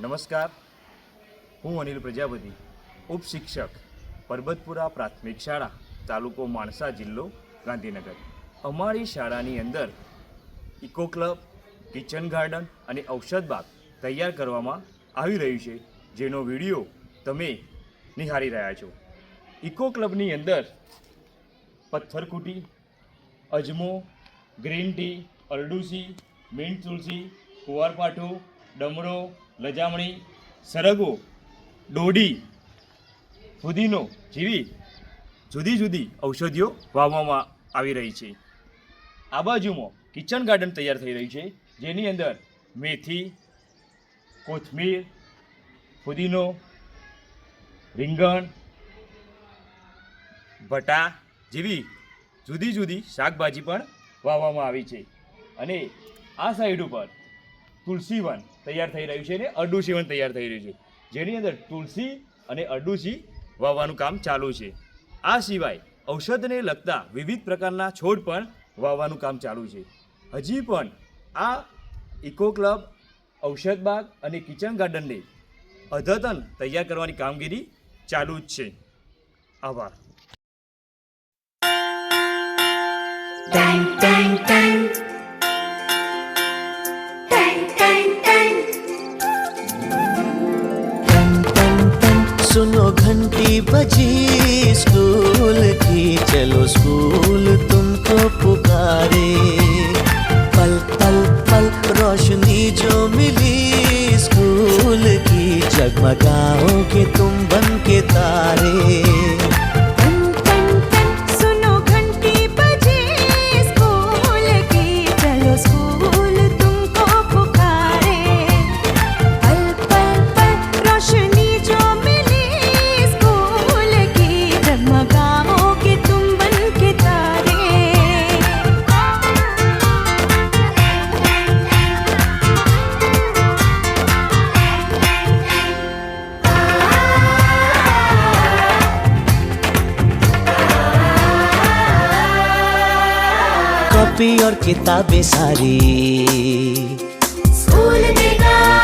નમસ્કાર. હું અનિલ પ્રજાપતિ, ઉપશિક્ષક, પરબતપુરા પ્રાથમિક શાળા, તાલુકો માણસા જિલ્લો, ગાંધીનગર. અમારી શાળાની અંદર ઇકો ક્લબ, કિચન ગાર્ડન અને ઔષધ બાગ તૈયાર કરવામાં આવી રહ્યું છે, જેનો વીડિયો તમે નિહાળી રહ્યા છો. ઇકો ક્લબની અંદર પથ્થરકૂટી, અજમો, ગ્રીન ટી, અરડુસી મીંટ તુલસી, કુંવારપાઠું ડમરો, લજામણી સરગો દોડી ફુદીનો જેવી જુદી જુદી ઔષધિઓ વાવવામાં આવી રહી છે. આ બાજુમાં કિચન ગાર્ડન તૈયાર થઈ રહ્યું છે, જેની અંદર મેથી, કોથમીર, ફુદીનો, રીંગણ, ભટા જેવી જુદી જુદી શાકભાજી પણ વાવવામાં આવી છે. અને આ સાઈડ ઉપર તુલસી વન તૈયાર થઈ રહ્યું છે અને અરડુસી વન તૈયાર થઈ રહ્યું છે. જેની અંદર તુલસી અને અરડુસી વાવવાનું કામ ચાલુ છે. આ સિવાય ઔષધને લગતા વિવિધ પ્રકારના છોડ પણ વાવવાનું કામ ચાલુ છે. હજી પણ આ ઇકો ક્લબ, ઔષધ બાગ અને કિચન ગાર્ડનને અદ્યતન તૈયાર કરવાની કામગીરી ચાલુ જ છે. આભાર. Tang tang tang. घंटी बजी स्कूल की चलो स्कूल तुमको पुकारे पल पल पल रोशनी जो मिली स्कूल की जगमगाओगे तुम बन के तारे कॉपी और किताबें सारी स्कूल देगा